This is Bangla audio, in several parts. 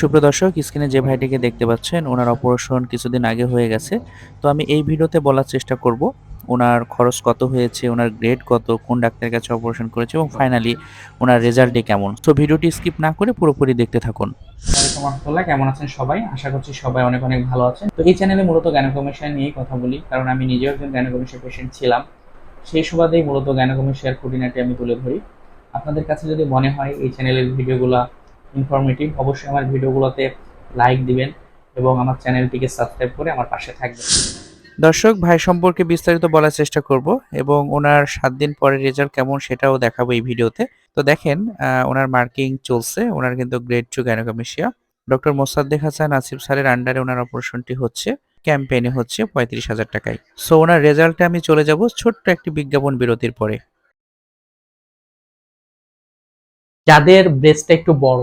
সুপ্রিয় দর্শক, স্ক্রিনে যে ভাইটিকে দেখতে পাচ্ছেন, ওনার অপারেশন কিছুদিন আগে হয়ে গেছে। তো আমি এই ভিডিওতে বলার চেষ্টা করব, ওনার খরচ কত হয়েছে, ওনার গ্রেড কত, কোন ডাক্তারের কাছে অপারেশন করেছে এবং ফাইনালি ওনার রেজাল্টে কেমন। তো ভিডিওটি স্কিপ না করে পুরোপুরি দেখতে থাকুন। কেমন আছেন সবাই? আশা করছি সবাই অনেক অনেক ভালো আছেন। তো এই চ্যানেলে মূলত গ্যানোকমেশিয়া নিয়েই কথা বলি, কারণ আমি নিজেও একজন গ্যানোকমেশিয়া পেশেন্ট ছিলাম। সেই সুবাদেই মূলত গ্যানোকমেশিয়ার খুঁটিনাটি আমি তুলে ধরি। আপনাদের কাছে যদি মনে হয় এই চ্যানেলের ভিডিওগুলো ইনফরমেটিভ অবশ্যই আমার ভিডিওগুলোতে লাইক দিবেন এবং আমার চ্যানেলটিকে সাবস্ক্রাইব করে আমার পাশে থাকবেন। দর্শক ভাই সম্পর্কে বিস্তারিত বলার চেষ্টা করব এবং ওনার সাত দিন পরে রেজাল্ট কেমন সেটাও দেখাবো এই ভিডিওতে। তো দেখেন ওনার মার্কিং চলছে ওনার কিন্তু grade two গ্যানোকমেশিয়া doctor Mosaddek Hasan Asif স্যারের আন্ডারে ওনার অপারেশনটি হচ্ছে ক্যাম্পেইনে হচ্ছে পঁয়ত্রিশ হাজার টাকায়। সো ওনার রেজাল্টে আমি চলে যাব ছোট্ট একটি বিজ্ঞাপন বিরতির পরে। যাদের ব্রেস্টটা একটু বড়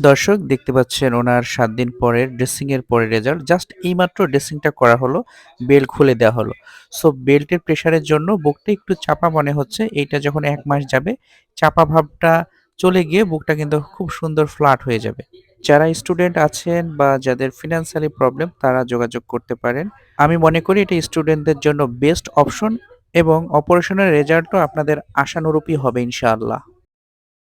দর্শক, দেখতে পাচ্ছেন ওনার সাত দিন পরের ড্রেসিংয়ের পরে রেজাল্ট জাস্ট এইমাত্র ড্রেসিংটা করা হলো বেল্ট খুলে দেওয়া হলো। সো বেল্টের প্রেশারের জন্য বুকটা একটু চাপা মনে হচ্ছে। এইটা যখন এক মাস যাবে, চাপা ভাবটা চলে গিয়ে বুকটা কিন্তু খুব সুন্দর ফ্ল্যাট হয়ে যাবে। যারা স্টুডেন্ট আছেন বা যাদের ফিনান্সিয়ালি প্রবলেম তারা যোগাযোগ করতে পারেন। আমি মনে করি এটা স্টুডেন্টদের জন্য বেস্ট অপশন এবং অপারেশনের রেজাল্টও আপনাদের আশানুরূপই হবে, ইনশাআল্লাহ।